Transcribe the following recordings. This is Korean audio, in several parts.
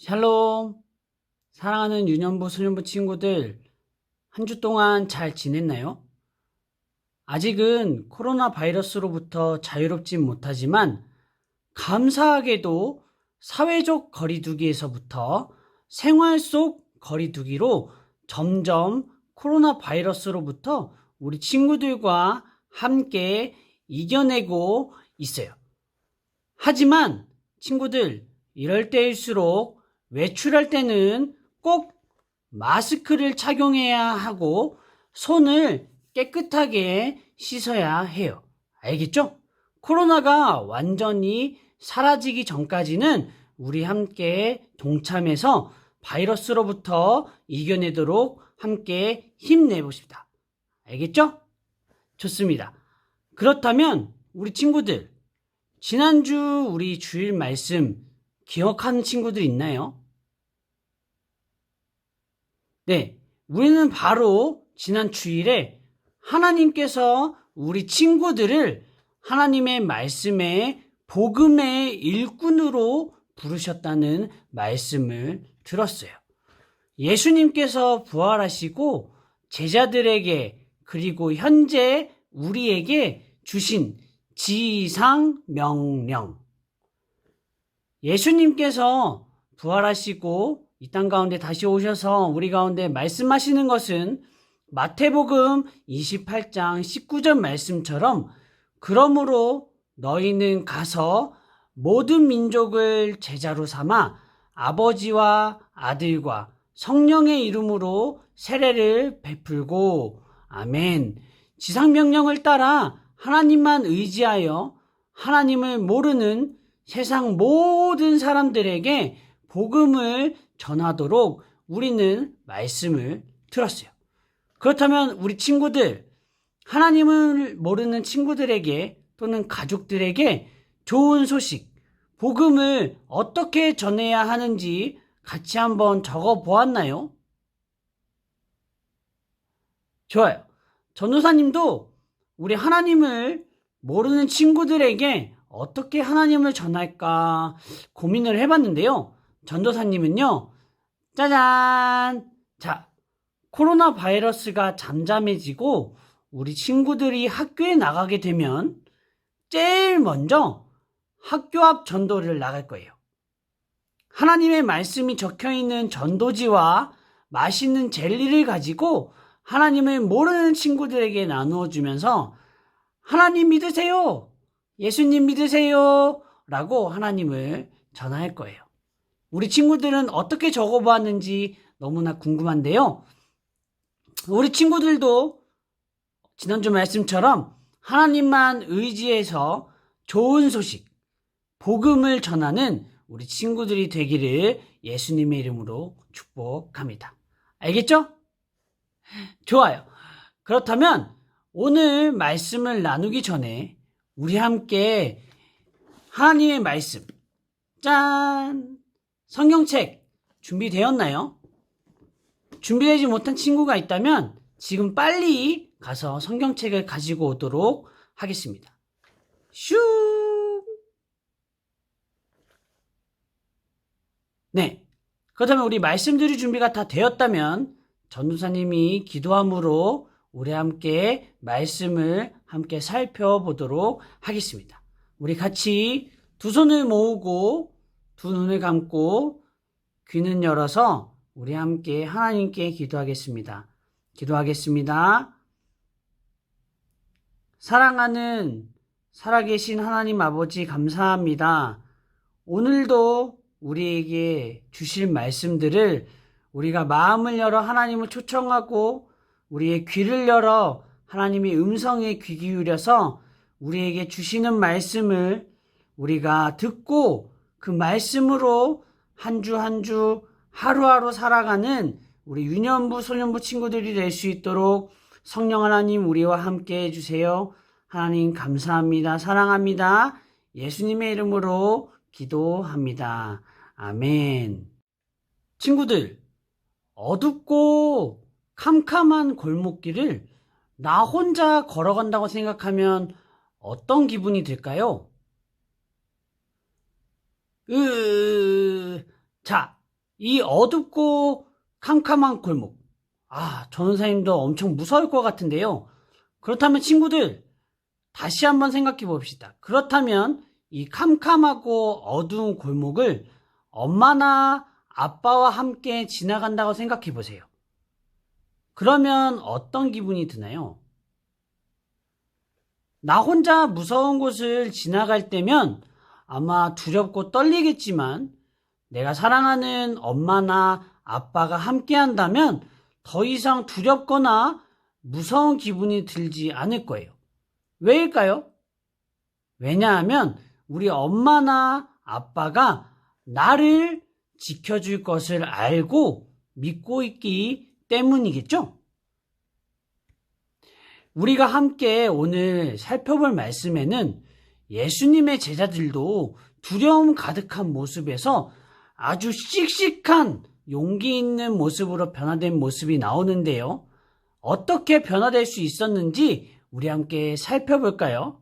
샬롬. 사랑하는 유년부, 소년부 친구들, 한 주 동안 잘 지냈나요? 아직은 코로나 바이러스로부터 자유롭진 못하지만, 감사하게도 사회적 거리두기에서부터 생활 속 거리두기로 점점 코로나 바이러스로부터 우리 친구들과 함께 이겨내고 있어요. 하지만 친구들, 이럴 때일수록 외출할 때는 꼭 마스크를 착용해야 하고 손을 깨끗하게 씻어야 해요. 알겠죠? 코로나가 완전히 사라지기 전까지는 우리 함께 동참해서 바이러스로부터 이겨내도록 함께 힘내봅시다. 알겠죠? 좋습니다. 그렇다면 우리 친구들, 지난주 우리 주일 말씀 기억하는 친구들 있나요? 네, 우리는 바로 지난 주일에 하나님께서 우리 친구들을 하나님의 말씀에 복음의 일꾼으로 부르셨다는 말씀을 들었어요. 예수님께서 부활하시고 제자들에게 그리고 현재 우리에게 주신 지상 명령. 예수님께서 부활하시고 이 땅 가운데 다시 오셔서 우리 가운데 말씀하시는 것은 마태복음 28장 19절 말씀처럼 그러므로 너희는 가서 모든 민족을 제자로 삼아 아버지와 아들과 성령의 이름으로 세례를 베풀고 아멘. 지상 명령을 따라 하나님만 의지하여 하나님을 모르는 세상 모든 사람들에게 복음을 전하도록 우리는 말씀을 들었어요. 그렇다면 우리 친구들, 하나님을 모르는 친구들에게 또는 가족들에게 좋은 소식, 복음을 어떻게 전해야 하는지 같이 한번 적어 보았나요? 좋아요. 전도사님도 우리 하나님을 모르는 친구들에게 어떻게 하나님을 전할까 고민을 해봤는데요. 전도사님은요, 짜잔! 자, 코로나 바이러스가 잠잠해지고 우리 친구들이 학교에 나가게 되면 제일 먼저 학교 앞 전도를 나갈 거예요. 하나님의 말씀이 적혀 있는 전도지와 맛있는 젤리를 가지고 하나님을 모르는 친구들에게 나누어 주면서 하나님 믿으세요. 예수님 믿으세요. 라고 하나님을 전할 거예요. 우리 친구들은 어떻게 적어보았는지 너무나 궁금한데요. 우리 친구들도 지난주 말씀처럼 하나님만 의지해서 좋은 소식, 복음을 전하는 우리 친구들이 되기를 예수님의 이름으로 축복합니다. 알겠죠? 좋아요. 그렇다면 오늘 말씀을 나누기 전에 우리 함께 하나님의 말씀, 짠! 성경책 준비되었나요? 준비되지 못한 친구가 있다면 지금 빨리 가서 성경책을 가지고 오도록 하겠습니다. 슈! 네. 그렇다면 우리 말씀드릴 준비가 다 되었다면 전도사님이 기도함으로 우리 함께 말씀을 함께 살펴보도록 하겠습니다. 우리 같이 두 손을 모으고 두 눈을 감고 귀는 열어서 우리 함께 하나님께 기도하겠습니다. 기도하겠습니다. 사랑하는 살아계신 하나님 아버지 감사합니다. 오늘도 우리에게 주실 말씀들을 우리가 마음을 열어 하나님을 초청하고 우리의 귀를 열어 하나님의 음성에 귀 기울여서 우리에게 주시는 말씀을 우리가 듣고 그 말씀으로 한주 한 주 하루하루 살아가는 우리 유년부 소년부 친구들이 될 수 있도록 성령 하나님 우리와 함께 해주세요. 하나님 감사합니다. 사랑합니다. 예수님의 이름으로 기도합니다. 아멘. 친구들, 어둡고 캄캄한 골목길을 나 혼자 걸어간다고 생각하면 어떤 기분이 들까요? 으, 자, 이 어둡고 캄캄한 골목. 아, 전원사님도 엄청 무서울 것 같은데요. 그렇다면 친구들, 다시 한번 생각해 봅시다. 그렇다면 이 캄캄하고 어두운 골목을 엄마나 아빠와 함께 지나간다고 생각해 보세요. 그러면 어떤 기분이 드나요? 나 혼자 무서운 곳을 지나갈 때면 아마 두렵고 떨리겠지만 내가 사랑하는 엄마나 아빠가 함께 한다면 더 이상 두렵거나 무서운 기분이 들지 않을 거예요. 왜일까요? 왜냐하면 우리 엄마나 아빠가 나를 지켜줄 것을 알고 믿고 있기 때문이겠죠? 우리가 함께 오늘 살펴볼 말씀에는 예수님의 제자들도 두려움 가득한 모습에서 아주 씩씩한 용기 있는 모습으로 변화된 모습이 나오는데요. 어떻게 변화될 수 있었는지 우리 함께 살펴볼까요?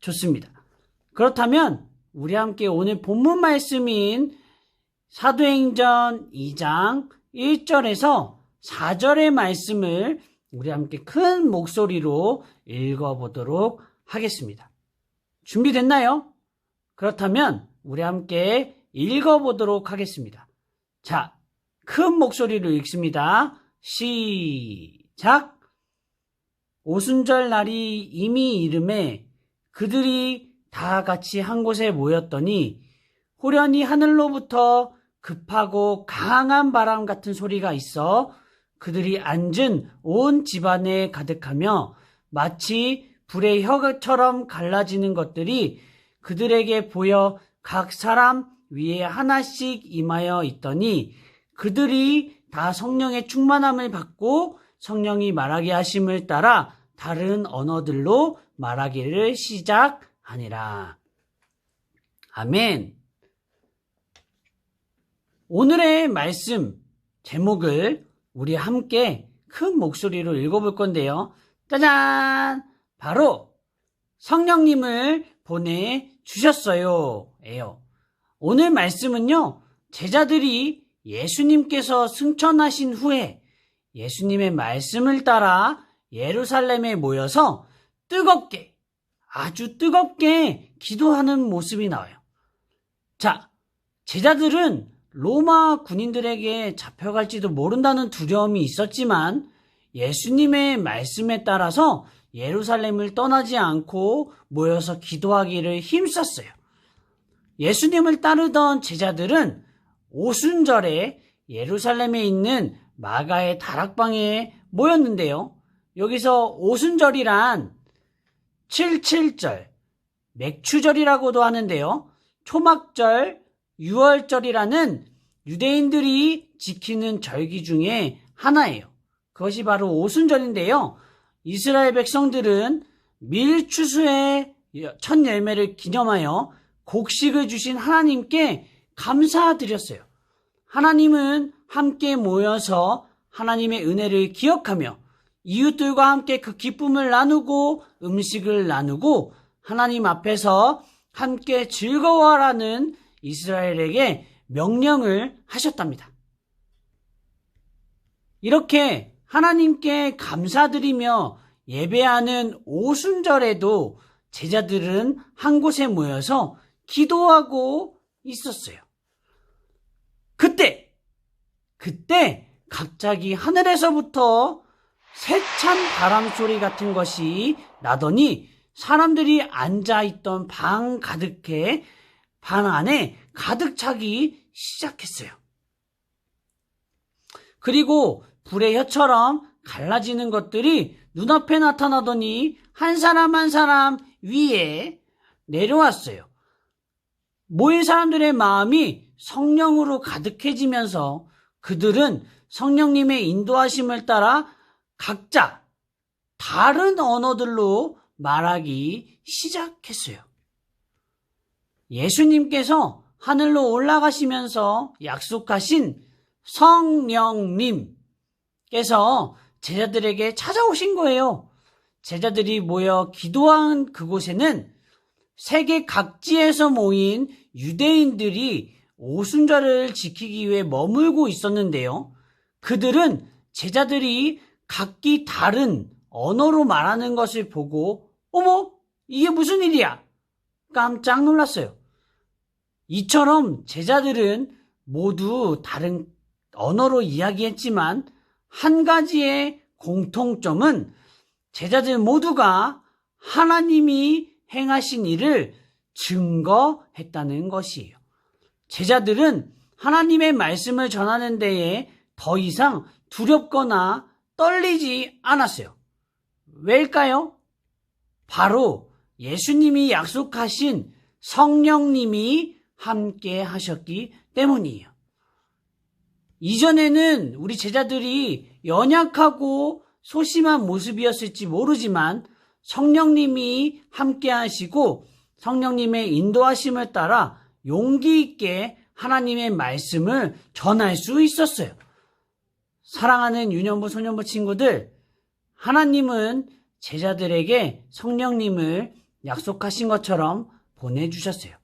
좋습니다. 그렇다면 우리 함께 오늘 본문 말씀인 사도행전 2장 1절에서 4절의 말씀을 우리 함께 큰 목소리로 읽어보도록 하겠습니다. 준비됐나요? 그렇다면 우리 함께 읽어보도록 하겠습니다. 자, 큰 목소리로 읽습니다. 시작! 오순절 날이 이미 이름에 그들이 다 같이 한 곳에 모였더니 호련히 하늘로부터 급하고 강한 바람 같은 소리가 있어 그들이 앉은 온 집안에 가득하며 마치 불의 혀처럼 갈라지는 것들이 그들에게 보여 각 사람 위에 하나씩 임하여 있더니 그들이 다 성령의 충만함을 받고 성령이 말하게 하심을 따라 다른 언어들로 말하기를 시작하니라. 아멘. 오늘의 말씀 제목을 우리 함께 큰 목소리로 읽어볼 건데요. 짜잔! 바로 성령님을 보내주셨어요. 에요. 오늘 말씀은요, 제자들이 예수님께서 승천하신 후에 예수님의 말씀을 따라 예루살렘에 모여서 뜨겁게, 아주 뜨겁게 기도하는 모습이 나와요. 자, 제자들은 로마 군인들에게 잡혀갈지도 모른다는 두려움이 있었지만 예수님의 말씀에 따라서 예루살렘을 떠나지 않고 모여서 기도하기를 힘썼어요. 예수님을 따르던 제자들은 오순절에 예루살렘에 있는 마가의 다락방에 모였는데요. 여기서 오순절이란 77절, 맥추절이라고도 하는데요. 초막절, 6월절이라는 유대인들이 지키는 절기 중에 하나예요. 그것이 바로 오순절인데요. 이스라엘 백성들은 밀추수의 첫 열매를 기념하여 곡식을 주신 하나님께 감사드렸어요. 하나님은 함께 모여서 하나님의 은혜를 기억하며 이웃들과 함께 그 기쁨을 나누고 음식을 나누고 하나님 앞에서 함께 즐거워하라는 이스라엘에게 명령을 하셨답니다. 이렇게 하나님께 감사드리며 예배하는 오순절에도 제자들은 한 곳에 모여서 기도하고 있었어요. 그때, 그때 갑자기 하늘에서부터 세찬 바람 소리 같은 것이 나더니 사람들이 앉아있던 방 가득해 방 안에 가득 차기 시작했어요. 그리고 불의 혀처럼 갈라지는 것들이 눈앞에 나타나더니 한 사람 한 사람 위에 내려왔어요. 모인 사람들의 마음이 성령으로 가득해지면서 그들은 성령님의 인도하심을 따라 각자 다른 언어들로 말하기 시작했어요. 예수님께서 하늘로 올라가시면서 약속하신 성령님께서 제자들에게 찾아오신 거예요. 제자들이 모여 기도한 그곳에는 세계 각지에서 모인 유대인들이 오순절을 지키기 위해 머물고 있었는데요. 그들은 제자들이 각기 다른 언어로 말하는 것을 보고, 어머, 이게 무슨 일이야? 깜짝 놀랐어요. 이처럼 제자들은 모두 다른 언어로 이야기했지만 한 가지의 공통점은 제자들 모두가 하나님이 행하신 일을 증거했다는 것이에요. 제자들은 하나님의 말씀을 전하는 데에 더 이상 두렵거나 떨리지 않았어요. 왜일까요? 바로 예수님이 약속하신 성령님이 함께 하셨기 때문이에요. 이전에는 우리 제자들이 연약하고 소심한 모습이었을지 모르지만 성령님이 함께 하시고 성령님의 인도하심을 따라 용기 있게 하나님의 말씀을 전할 수 있었어요. 사랑하는 유년부 소년부 친구들, 하나님은 제자들에게 성령님을 약속하신 것처럼 보내주셨어요.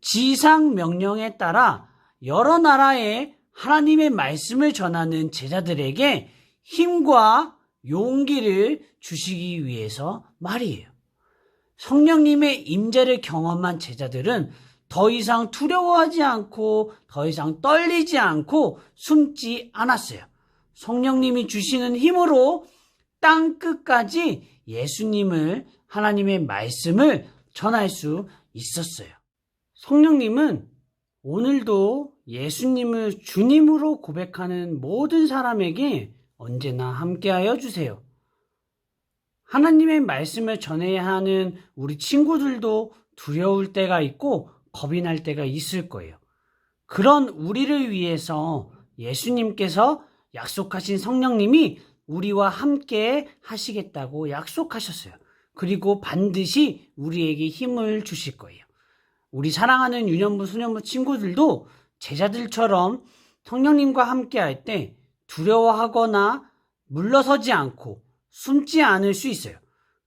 지상 명령에 따라 여러 나라에 하나님의 말씀을 전하는 제자들에게 힘과 용기를 주시기 위해서 말이에요. 성령님의 임재를 경험한 제자들은 더 이상 두려워하지 않고 더 이상 떨리지 않고 숨지 않았어요. 성령님이 주시는 힘으로 땅 끝까지 예수님을 하나님의 말씀을 전할 수 있었어요. 성령님은 오늘도 예수님을 주님으로 고백하는 모든 사람에게 언제나 함께하여 주세요. 하나님의 말씀을 전해야 하는 우리 친구들도 두려울 때가 있고 겁이 날 때가 있을 거예요. 그런 우리를 위해서 예수님께서 약속하신 성령님이 우리와 함께 하시겠다고 약속하셨어요. 그리고 반드시 우리에게 힘을 주실 거예요. 우리 사랑하는 유년부, 수년부 친구들도 제자들처럼 성령님과 함께 할 때 두려워하거나 물러서지 않고 숨지 않을 수 있어요.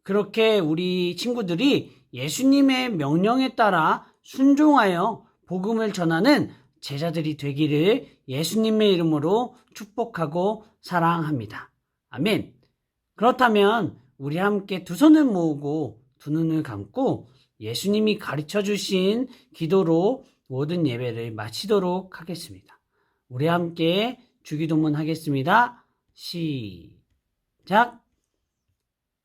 그렇게 우리 친구들이 예수님의 명령에 따라 순종하여 복음을 전하는 제자들이 되기를 예수님의 이름으로 축복하고 사랑합니다. 아멘. 그렇다면 우리 함께 두 손을 모으고 두 눈을 감고 예수님이 가르쳐 주신 기도로 모든 예배를 마치도록 하겠습니다. 우리 함께 주기도문 하겠습니다. 시작.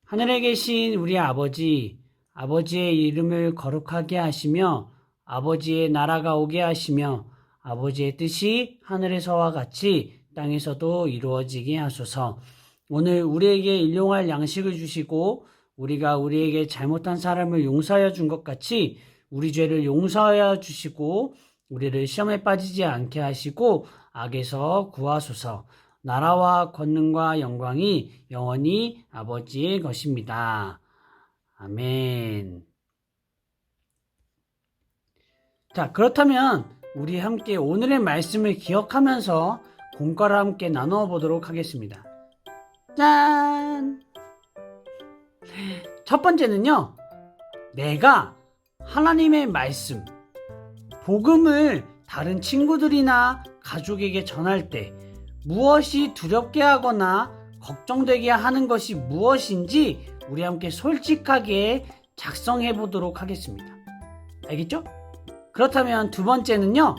하늘에 계신 우리 아버지, 아버지의 이름을 거룩하게 하시며 아버지의 나라가 오게 하시며 아버지의 뜻이 하늘에서와 같이 땅에서도 이루어지게 하소서. 오늘 우리에게 일용할 양식을 주시고 우리가 우리에게 잘못한 사람을 용서하여 준 것 같이 우리 죄를 용서하여 주시고 우리를 시험에 빠지지 않게 하시고 악에서 구하소서. 나라와 권능과 영광이 영원히 아버지의 것입니다. 아멘. 자, 그렇다면 우리 함께 오늘의 말씀을 기억하면서 공과를 함께 나누어 보도록 하겠습니다. 짠! 첫 번째는요, 내가 하나님의 말씀, 복음을 다른 친구들이나 가족에게 전할 때 무엇이 두렵게 하거나 걱정되게 하는 것이 무엇인지 우리 함께 솔직하게 작성해 보도록 하겠습니다. 알겠죠? 그렇다면 두 번째는요,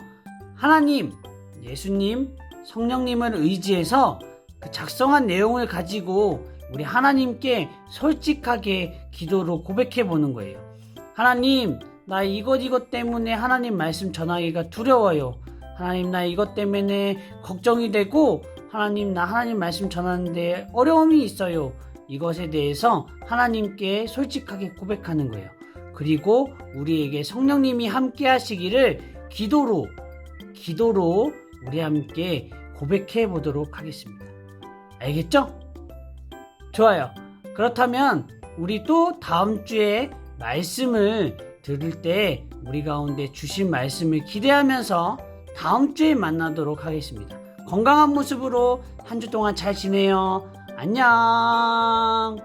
하나님, 예수님, 성령님을 의지해서 그 작성한 내용을 가지고 우리 하나님께 솔직하게 기도로 고백해 보는 거예요. 하나님, 나 이것 이것 때문에 하나님 말씀 전하기가 두려워요. 하나님, 나 이것 때문에 걱정이 되고, 하나님, 나 하나님 말씀 전하는데 어려움이 있어요. 이것에 대해서 하나님께 솔직하게 고백하는 거예요. 그리고 우리에게 성령님이 함께 하시기를 기도로, 기도로 우리 함께 고백해 보도록 하겠습니다. 알겠죠? 좋아요. 그렇다면 우리 또 다음 주에 말씀을 들을 때 우리 가운데 주신 말씀을 기대하면서 다음 주에 만나도록 하겠습니다. 건강한 모습으로 한 주 동안 잘 지내요. 안녕.